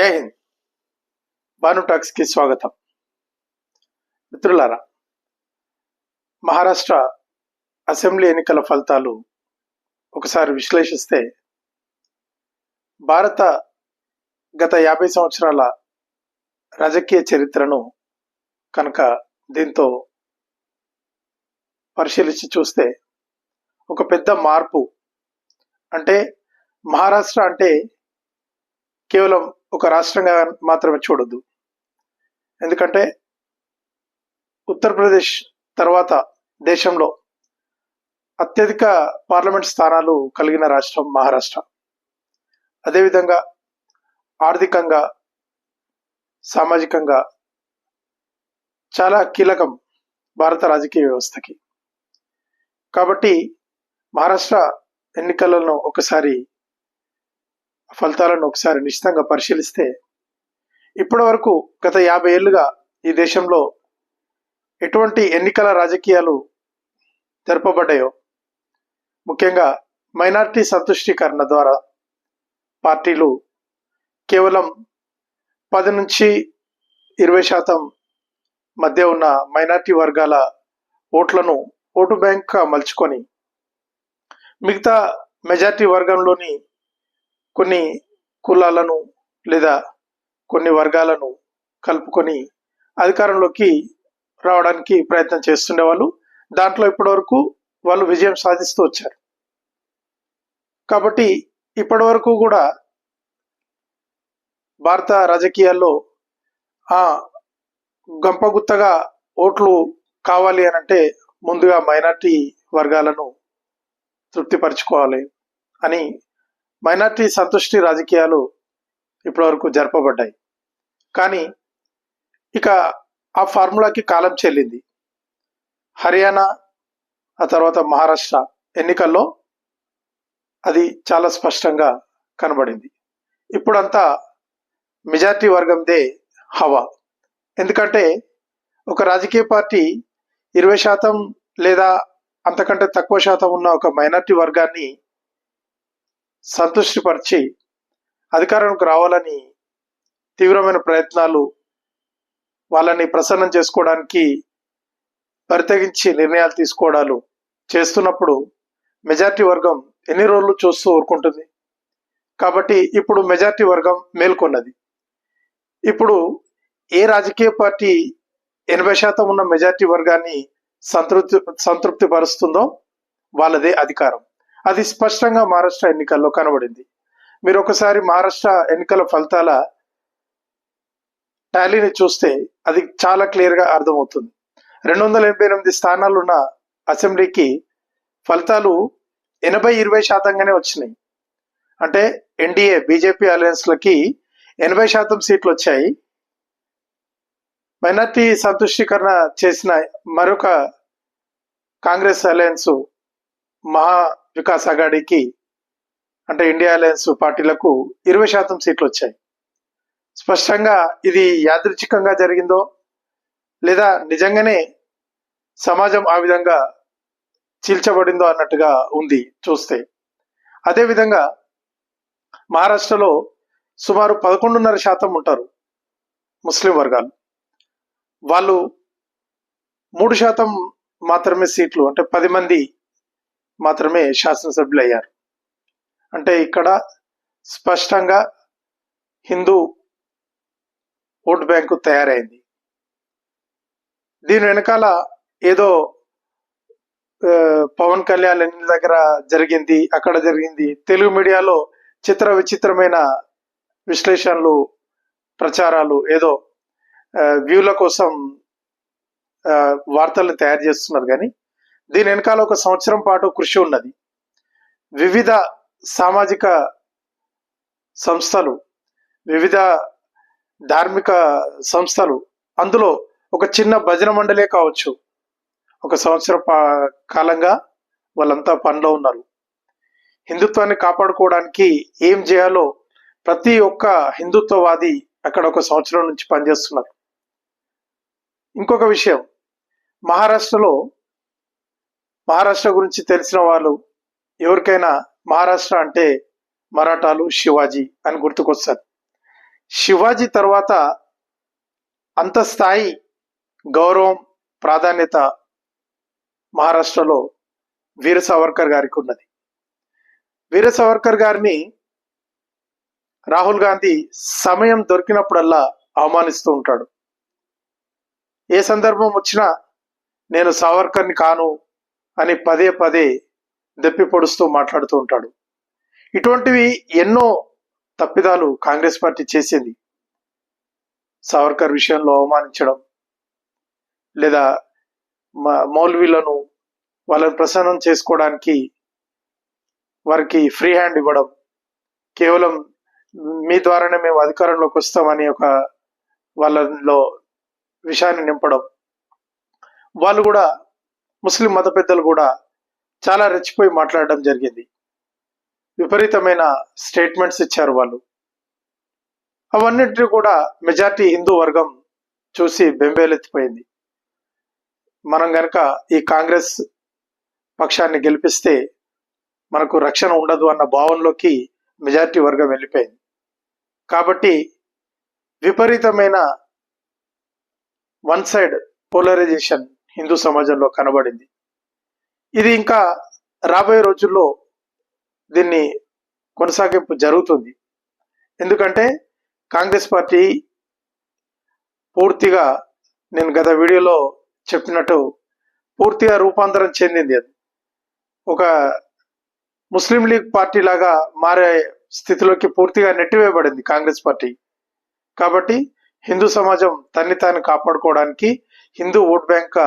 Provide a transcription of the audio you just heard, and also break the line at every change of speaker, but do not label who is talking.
జై హింద్. భాను కి స్వాగతం. మిత్రులారా మహారాష్ట్ర అసెంబ్లీ ఎన్నికల ఫలితాలు ఒకసారి విశ్లేషిస్తే భారత గత యాభై సంవత్సరాల రాజకీయ చరిత్రను కనుక దీంతో పరిశీలించి చూస్తే ఒక పెద్ద మార్పు అంటే మహారాష్ట్ర అంటే కేవలం ఒక రాష్ట్రంగా మాత్రమే చూడొద్దు. ఎందుకంటే ఉత్తరప్రదేశ్ తర్వాత దేశంలో అత్యధిక పార్లమెంట్ స్థానాలు కలిగిన రాష్ట్రం మహారాష్ట్ర. అదేవిధంగా ఆర్థికంగా సామాజికంగా చాలా కీలకం భారత రాజకీయ వ్యవస్థకి. కాబట్టి మహారాష్ట్ర ఎన్నికలను ఒకసారి ఫలితాలను ఒకసారి నిశ్చితంగా పరిశీలిస్తే ఇప్పటి వరకు గత యాభై ఏళ్ళుగా ఈ దేశంలో ఎటువంటి ఎన్నికల రాజకీయాలు జరపబడ్డాయో ముఖ్యంగా మైనార్టీ సంతుష్టీకరణ ద్వారా పార్టీలు కేవలం పది నుంచి ఇరవై శాతం మధ్య ఉన్న మైనార్టీ వర్గాల ఓట్లను ఓటు బ్యాంక్గా మలుచుకొని మిగతా మెజార్టీ వర్గంలోని కొన్ని కులాలను లేదా కొన్ని వర్గాలను కలుపుకొని అధికారంలోకి రావడానికి ప్రయత్నం చేస్తుండేవాళ్ళు. దాంట్లో ఇప్పటివరకు వాళ్ళు విజయం సాధిస్తూ వచ్చారు. కాబట్టి ఇప్పటి వరకు కూడా భారత రాజకీయాల్లో ఆ గంపగుత్తగా ఓట్లు కావాలి అని అంటే ముందుగా మైనార్టీ వర్గాలను తృప్తిపరచుకోవాలి అని మైనార్టీ సంతుష్టి రాజకీయాలు ఇప్పటివరకు జరపబడ్డాయి. కానీ ఇక ఆ ఫార్ములాకి కాలం చెల్లింది. హర్యానా ఆ తర్వాత మహారాష్ట్ర ఎన్నికల్లో అది చాలా స్పష్టంగా కనబడింది. ఇప్పుడంతా మెజార్టీ వర్గందే హవా. ఎందుకంటే ఒక రాజకీయ పార్టీ ఇరవై శాతం లేదా అంతకంటే తక్కువ శాతం ఉన్న ఒక మైనార్టీ వర్గాన్ని సంతృష్టిపరిచి అధికారంలోకి రావాలని తీవ్రమైన ప్రయత్నాలు వాళ్ళని ప్రసన్నం చేసుకోవడానికి పరితగించి నిర్ణయాలు తీసుకోవడాలు చేస్తున్నప్పుడు మెజార్టీ వర్గం ఎన్ని రోజులు చూస్తూ ఊరుకుంటుంది? కాబట్టి ఇప్పుడు మెజార్టీ వర్గం మేల్కొన్నది. ఇప్పుడు ఏ రాజకీయ పార్టీ ఎనభై శాతం ఉన్న మెజార్టీ వర్గాన్ని సంతృప్తి సంతృప్తి పరుస్తుందో వాళ్ళదే అధికారం. అది స్పష్టంగా మహారాష్ట్ర ఎన్నికల్లో కనబడింది. మీరు ఒకసారి మహారాష్ట్ర ఎన్నికల ఫలితాల టాలీని చూస్తే అది చాలా క్లియర్గా అర్థమవుతుంది. రెండు వందల ఎనభై ఎనిమిది స్థానాలున్న అసెంబ్లీకి ఫలితాలు ఎనభై ఇరవై శాతంగానే వచ్చినాయి. అంటే ఎన్డీఏ బీజేపీ అలయన్స్లకి ఎనభై శాతం సీట్లు వచ్చాయి. మైనార్టీ సంతుష్టీకరణ చేసిన మరొక కాంగ్రెస్ అలయన్స్ మహా వికాస్ అగాడికి అంటే ఇండియా అలయన్స్ పార్టీలకు ఇరవై శాతం సీట్లు వచ్చాయి స్పష్టంగా ఇది యాదృచ్ఛికంగా జరిగిందో లేదా నిజంగానే సమాజం ఆ విధంగా చీల్చబడిందో అన్నట్టుగా ఉంది చూస్తే. అదేవిధంగా మహారాష్ట్రలో సుమారు పదకొండున్నర శాతం ఉంటారు ముస్లిం వర్గాలు. వాళ్ళు మూడు శాతం మాత్రమే సీట్లు అంటే పది మంది మాత్రమే శాసనసభ్యులు అయ్యారు. అంటే ఇక్కడ స్పష్టంగా హిందూ ఓటు బ్యాంకు తయారైంది. దీని వెనకాల ఏదో పవన్ కళ్యాణ్ ఎన్నికల దగ్గర జరిగింది అక్కడ జరిగింది. తెలుగు మీడియాలో చిత్ర విచిత్రమైన విశ్లేషణలు ప్రచారాలు ఏదో వ్యూల కోసం వార్తలను తయారు చేస్తున్నారు కానీ దీని వెనకాల ఒక సంవత్సరం పాటు కృషి ఉన్నది. వివిధ సామాజిక సంస్థలు వివిధ ధార్మిక సంస్థలు అందులో ఒక చిన్న భజన మండలే కావచ్చు. ఒక సంవత్సర పా- కాలంగా వాళ్ళంతా పనిలో ఉన్నారు. హిందుత్వాన్ని కాపాడుకోవడానికి ఏం చేయాలో ప్రతి ఒక్క హిందుత్వవాది అక్కడ ఒక సంవత్సరం నుంచి పనిచేస్తున్నారు. ఇంకొక విషయం మహారాష్ట్రలో మహారాష్ట్ర గురించి తెలిసిన వాళ్ళు ఎవరికైనా మహారాష్ట్ర అంటే మరాఠాలు శివాజీ అని గుర్తుకొస్తారు. శివాజీ తర్వాత అంత స్థాయి గౌరవం ప్రాధాన్యత మహారాష్ట్రలో వీర సావర్కర్ గారికి ఉన్నది. వీర సావర్కర్ గారిని రాహుల్ గాంధీ సమయం దొరికినప్పుడల్లా అవమానిస్తూ ఉంటాడు. ఏ సందర్భం వచ్చినా నేను సావర్కర్ని కాను అని పదే పదే దెప్పి పొడుస్తూ మాట్లాడుతూ ఉంటాడు. ఇటువంటివి ఎన్నో తప్పిదాలు కాంగ్రెస్ పార్టీ చేసింది. సావర్కర్ విషయంలో అవమానించడం లేదా మౌల్వీలను వాళ్ళని ప్రసన్నం చేసుకోవడానికి వారికి ఫ్రీ హ్యాండ్ ఇవ్వడం కేవలం మీ ద్వారానే మేము అధికారంలోకి వస్తామని ఒక వాళ్ళలో విషయాన్ని నింపడం వాళ్ళు కూడా ముస్లిం మత పెద్దలు కూడా చాలా రెచ్చిపోయి మాట్లాడడం జరిగింది. విపరీతమైన స్టేట్మెంట్స్ ఇచ్చారు వాళ్ళు. అవన్నింటినీ కూడా మెజార్టీ హిందూ వర్గం చూసి బెంబేలెత్తిపోయింది. మనం గనక ఈ కాంగ్రెస్ పక్షాన్ని గెలిపిస్తే మనకు రక్షణ ఉండదు అన్న భావనలోకి మెజార్టీ వర్గం వెళ్ళిపోయింది. కాబట్టి విపరీతమైన వన్ సైడ్ పోలరైజేషన్ హిందూ సమాజంలో కనబడింది. ఇది ఇంకా రాబోయే రోజుల్లో దీన్ని కొనసాగింపు జరుగుతుంది. ఎందుకంటే కాంగ్రెస్ పార్టీ పూర్తిగా నేను గత వీడియోలో చెప్పినట్టు పూర్తిగా రూపాంతరం చెందింది అది. ఒక ముస్లిం లీగ్ పార్టీ లాగా మారే స్థితిలోకి పూర్తిగా నెట్టివేయబడింది కాంగ్రెస్ పార్టీ. కాబట్టి హిందూ సమాజం తన్ని తాను కాపాడుకోవడానికి హిందూ ఓట్ బ్యాంక్